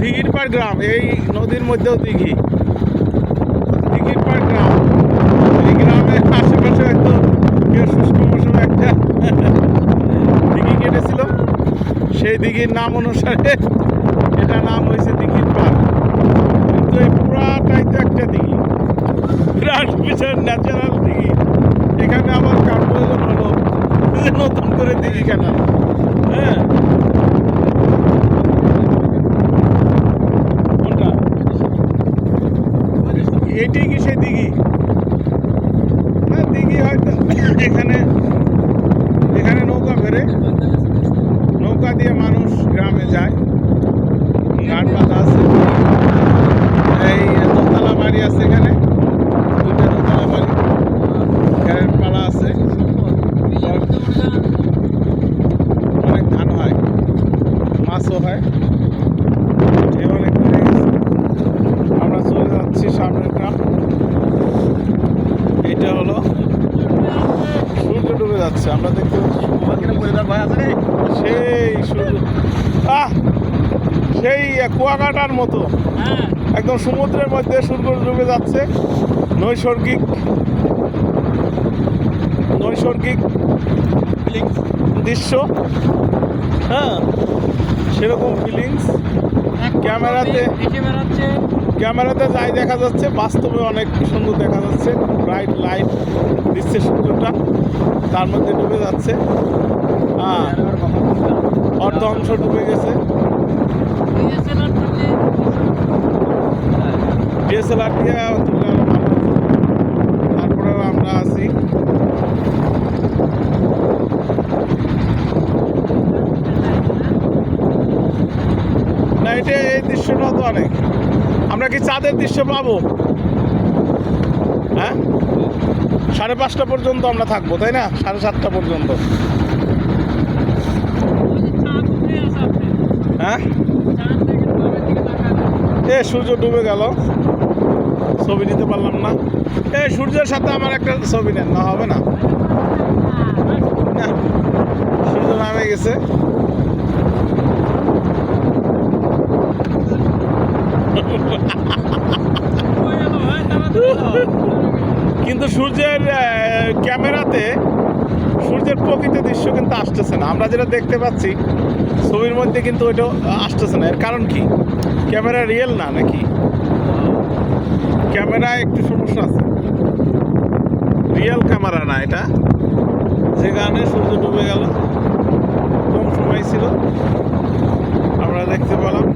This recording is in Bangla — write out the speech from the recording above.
দিঘির পাড় গ্রাম, এই নদীর মধ্যেও দিঘি। দিঘির পাড় গ্রাম। এই গ্রামের আশেপাশে হয়তো কেউ শুষ্ক মৌসুমে একটা দিঘি কেটেছিল। সেই দিঘির নাম অনুসারে এটা নাম হয়েছে দিঘির পাড়। কিন্তু এই পুরাটাই তো একটা দিঘি। বিরাট বিশাল ন্যাচারাল দিঘি। এখানে আবার কার প্রয়োজন হলো নতুন করে দিঘি কাটা হ্যাঁ? এটাই কি সেই দিঘি? হ্যাঁ দিঘি হয়তো। এখানে এখানে নৌকা ফেরে নৌকা দিয়ে মানুষ গ্রামে যায়। ঘাট বাঁধা আছে। এই দোতলা বাড়ি আছে এখানে। দুইটা দোতলা বাড়ি। গ্যারের পালা আছে। অনেক ধান হয়, মাছও হয় ঢেউ অনেক বেড়ে গেছে আমরা চলে যাচ্ছি সামনের গ্রাম এটা হলো সূর্য ডুবে যাচ্ছে আমরা দেখতে পাচ্ছি সেই আহ সেই কুয়াকাটার মতো। একদম সমুদ্রের মধ্যে সূর্য ডুবে যাচ্ছে। নৈসর্গিক নৈসর্গিক দৃশ্য। হ্যাঁ সেরকম ফিলিংস ক্যামেরাতে ক্যামেরাতে যাই দেখা যাচ্ছে বাস্তবে অনেক সুন্দর দেখা যাচ্ছে। ব্রাইট লাইট দিচ্ছে সূর্যটা। তার মধ্যে ডুবে যাচ্ছে। হ্যাঁ। অর্ধ অংশ ডুবে গেছে। তারপরেও আমরা আছি। না, এটা এই দৃশ্যটা তো অনেক। আমরা কি চাঁদের দৃশ্য পাবো? হ্যাঁ? সাড়ে পাঁচটা পর্যন্ত আমরা থাকব, তাই না? সাড়ে সাতটা পর্যন্ত। হ্যাঁ? এ, সূর্য ডুবে গেল। ছবি নিতে পারলাম না। এ, সূর্যের সাথে আমার একটা ছবি নেন, না হবে না। সূর্য নামে গেছে। কিন্তু সূর্যের ক্যামেরাতে সূর্যের প্রকৃত দৃশ্য কিন্তু আসতেছে না। আমরা যেটা দেখতে পাচ্ছি, ছবির মধ্যে কিন্তু ওইটা আসতেছে না। এর কারণ কি? ক্যামেরা রিয়েল না নাকি? ক্যামেরা একটু সমস্যা আছে। রিয়েল ক্যামেরা না এটা। যে কারণে সূর্য ডুবে গেল। কম সময় ছিল। আমরা দেখতে পেলাম।